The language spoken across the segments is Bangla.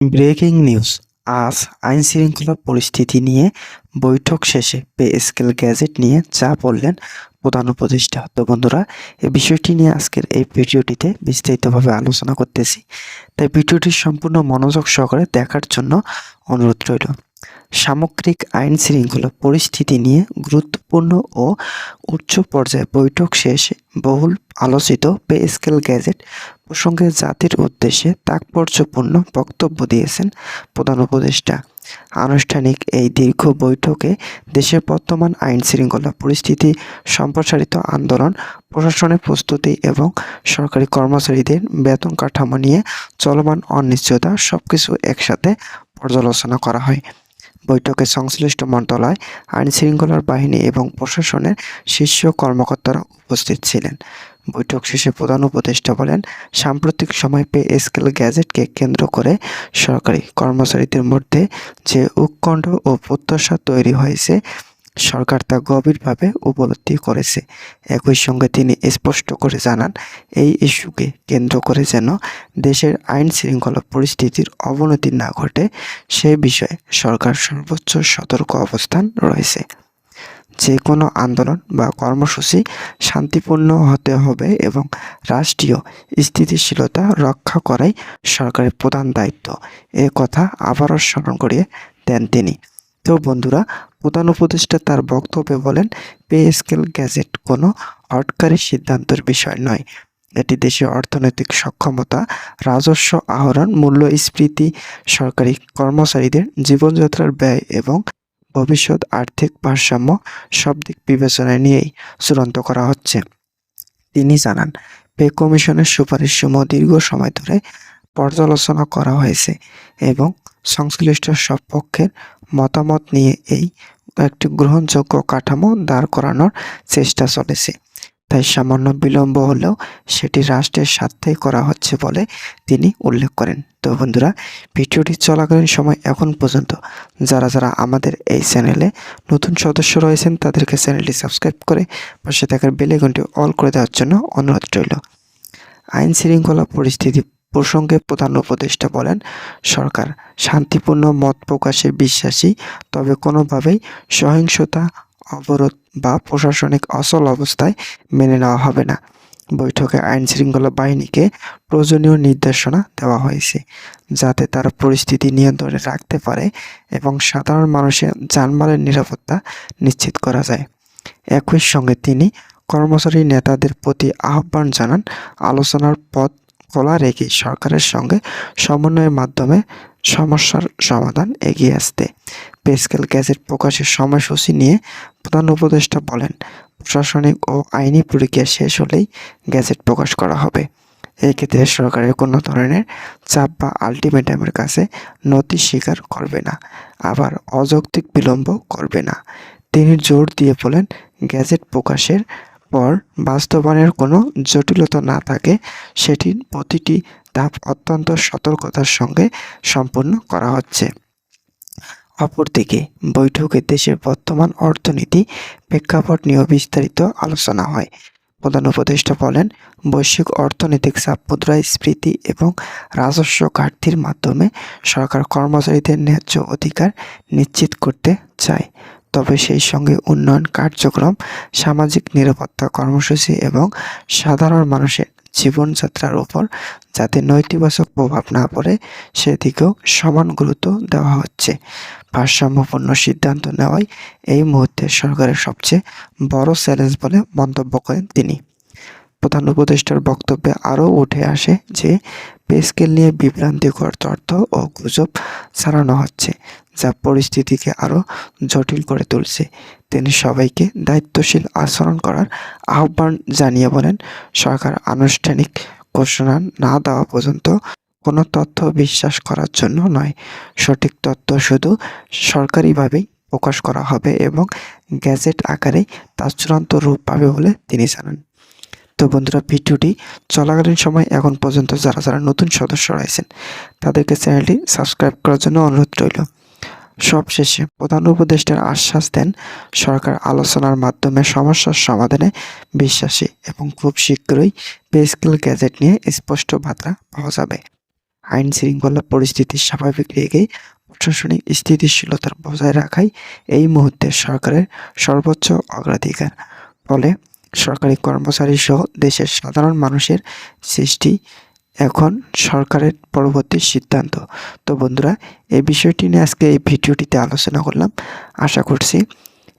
Breaking news. আজ আইন শৃঙ্খলা পরিস্থিতি নিয়ে বৈঠক শেষে পে স্কেল গ্যাজেট নিয়ে যা বললেন প্রধান উপদেষ্টা। তো বন্ধুরা এই বিষয়টি নিয়ে আজকের এই ভিডিওটিতে বিস্তারিতভাবে আলোচনা করতেছি। তাই ভিডিওটি সম্পূর্ণ মনোযোগ সহকারে দেখার জন্য অনুরোধ রইল। সামগ্রিক আইন শৃঙ্খলা পরিস্থিতি নিয়ে গুরুত্বপূর্ণ ও উচ্চ পর্যায়ে বৈঠক শেষে বহুল আলোচিত পে স্কেল গ্যাজেট প্রসঙ্গে জাতির উদ্দেশ্যে তাৎপর্যপূর্ণ বক্তব্য দিয়েছেন প্রধান উপদেষ্টা। আনুষ্ঠানিক এই দীর্ঘ বৈঠকে দেশের বর্তমান আইন শৃঙ্খলা পরিস্থিতি, সম্প্রসারিত আন্দোলন, প্রশাসনের প্রস্তুতি এবং সরকারি কর্মচারীদের বেতন কাঠামো নিয়ে চলমান অনিশ্চয়তা সবকিছু একসাথে পর্যালোচনা করা হয়। বৈঠকে সংশ্লিষ্ট মন্ত্রণালয় আইনশৃঙ্খলার বাহিনী এবং প্রশাসনের শীর্ষ কর্মকর্তারা উপস্থিত ছিলেন। বৈঠক শেষে প্রধান উপদেষ্টা বলেন, সাম্প্রতিক সময় পে স্কেল গ্যাজেটকে কেন্দ্র করে সরকারি কর্মচারীদের মধ্যে যে উৎকণ্ঠ ও প্রত্যাশা তৈরি হয়েছে সরকার তা গভীরভাবে উপলব্ধি করেছে। একই সঙ্গে তিনি স্পষ্ট করে জানান, এই ইস্যুকে কেন্দ্র করে যেন দেশের আইন শৃঙ্খলা পরিস্থিতির অবনতি না ঘটে, সে বিষয়ে সরকার সর্বোচ্চ সতর্ক অবস্থান রয়েছে। যে কোনো আন্দোলন বা কর্মসূচি শান্তিপূর্ণ হতে হবে এবং রাষ্ট্রীয় স্থিতিশীলতা রক্ষা করাই সরকারের প্রধান দায়িত্ব। এ কথা আবারও স্মরণ করিয়ে দেন তিনি। তো বন্ধুরা প্রধান উপদেষ্টা তার বক্তব্যে বলেন, পে স্কেল গ্যাজেট কোনো হটকারী সিদ্ধান্তের বিষয় নয়। এটি দেশের অর্থনৈতিক সক্ষমতা, রাজস্ব আহরণ, মূল্যস্ফীতি, সরকারি কর্মচারীদের জীবনযাত্রার ব্যয় এবং ভবিষ্যৎ আর্থিক ভারসাম্য সব দিক বিবেচনায় নিয়েই চূড়ান্ত করা হচ্ছে। তিনি জানান, পে কমিশনের সুপারিশসমূহ দীর্ঘ সময় ধরে পর্যালোচনা করা হয়েছে এবং সংশ্লিষ্ট সব পক্ষের মতামত নিয়ে এই একটি গ্রহণযোগ্য কাঠামো দাঁড় করানোর চেষ্টা চলেছে। তাই সামান্য বিলম্ব হলেও সেটি রাষ্ট্রের স্বার্থেই করা হচ্ছে বলে তিনি উল্লেখ করেন। তো বন্ধুরা, ভিডিওটি চলাকালীন সময় এখন পর্যন্ত যারা যারা আমাদের এই চ্যানেলে নতুন সদস্য রয়েছেন, তাদেরকে চ্যানেলটি সাবস্ক্রাইব করে পাশে থাকার বেলেগনটি অল করে দেওয়ার জন্য অনুরোধ রইল। আইন শৃঙ্খলা পরিস্থিতি প্রসঙ্গে প্রধান উপদেষ্টা বলেন, সরকার শান্তিপূর্ণ মত প্রকাশে বিশ্বাসী, তবে কোনোভাবেই সহিংসতা, অবরোধ বা প্রশাসনিক অচল অবস্থায় মেনে নেওয়া হবে না। বৈঠকে আইন শৃঙ্খলা বাহিনীকে প্রয়োজনীয় নির্দেশনা দেওয়া হয়েছে, যাতে তারা পরিস্থিতি নিয়ন্ত্রণে রাখতে পারে এবং সাধারণ মানুষের জানমালের নিরাপত্তা নিশ্চিত করা যায়। একই সঙ্গে তিনি কর্মচারী নেতাদের প্রতি আহ্বান জানান, আলোচনার পথ খোলা রেখে সরকারের সঙ্গে সমন্বয়ের মাধ্যমে সমস্যার সমাধান এগিয়ে আসতে। পেস্কেল গ্যাজেট প্রকাশের সময়সূচি নিয়ে প্রধান উপদেষ্টা বলেন, প্রশাসনিক ও আইনি প্রক্রিয়া শেষ হলেই গ্যাজেট প্রকাশ করা হবে। এক্ষেত্রে সরকারের কোনো ধরনের চাপ বা আলটিমেটামের কাছে নথি স্বীকার করবে না, আবার অযৌক্তিক বিলম্ব করবে না। তিনি জোর দিয়ে বলেন গ্যাজেট প্রকাশের পর বাস্তবায়নের কোনো জটিলতা না থাকে সেটির প্রতিটি ধাপ অত্যন্ত সতর্কতার সঙ্গে সম্পন্ন করা হচ্ছে। অপরদিকে, বৈঠকে দেশের বর্তমান অর্থনীতি প্রেক্ষাপট নিয়েও বিস্তারিত আলোচনা হয়। প্রধান উপদেষ্টা বলেন, বৈশ্বিক অর্থনৈতিক চাপ মুদ্রাস্ফীতি এবং রাজস্ব ঘাটতির মাধ্যমে সরকার কর্মচারীদের ন্যায্য অধিকার নিশ্চিত করতে চায়। তবে সেই সঙ্গে উন্নয়ন কার্যক্রম, সামাজিক নিরাপত্তা কর্মসূচি এবং সাধারণ মানুষের জীবনযাত্রার উপর যাতে নৈতিবাচক প্রভাব না পড়ে, সেদিকেও সমান গুরুত্ব দেওয়া হচ্ছে। ভারসাম্যপূর্ণ সিদ্ধান্ত নেওয়াই এই মুহূর্তে সরকারের সবচেয়ে বড় চ্যালেঞ্জ বলে মন্তব্য করেন তিনি। প্রধান উপদেষ্টার বক্তব্যে আরও উঠে আসে যে পে স্কেল নিয়ে বিভ্রান্তিকর তথ্য ও গুজব ছড়ানো হচ্ছে, যা পরিস্থিতিকে আরও জটিল করে তুলছে। তিনি সবাইকে দায়িত্বশীল আচরণ করার আহ্বান জানিয়ে বলেন, সরকার আনুষ্ঠানিক ঘোষণা না দেওয়া পর্যন্ত কোনো তথ্য বিশ্বাস করার জন্য নয়। সঠিক তথ্য শুধু সরকারিভাবেই প্রকাশ করা হবে এবং গ্যাজেট আকারে তার চূড়ান্ত রূপ পাবে বলে তিনি জানান। তো বন্ধুরা, ভিডিওটি চলাকালীন সময় এখন পর্যন্ত যারা যারা নতুন সদস্য রয়েছেন, তাদেরকে চ্যানেলটি সাবস্ক্রাইব করার জন্য অনুরোধ রইল। সবশেষে প্রধান উপদেষ্টার আশ্বাস দেন, সরকার আলোচনার মাধ্যমে সমস্যার সমাধানে বিশ্বাসী এবং খুব শীঘ্রই পে স্কেল গ্যাজেট নিয়ে স্পষ্ট বার্তা পাওয়া যাবে। আইন শৃঙ্খলা পরিস্থিতি স্বাভাবিক রেখে প্রশাসনিক স্থিতিশীলতা বজায় রাখাই এই মুহূর্তে সরকারের সর্বোচ্চ অগ্রাধিকার। ফলে সরকারি কর্মচারী সহ দেশের সাধারণ মানুষের সৃষ্টি এখন সরকারের পরবর্তী সিদ্ধান্ত। তো বন্ধুরা, এই বিষয়টি নিয়ে আজকে এই ভিডিওটিতে আলোচনা করলাম। আশা করছি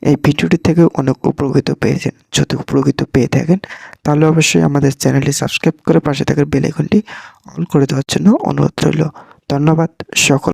এই ভিডিওটি থেকে অনেক উপকৃত পেয়েছেন। যদি উপকৃত পেয়ে থাকেন, তাহলে অবশ্যই আমাদের চ্যানেলটি সাবস্ক্রাইব করে পাশে থাকার বেল আইকনটি অন করে দেওয়ার জন্য অনুরোধ রইল। ধন্যবাদ সকল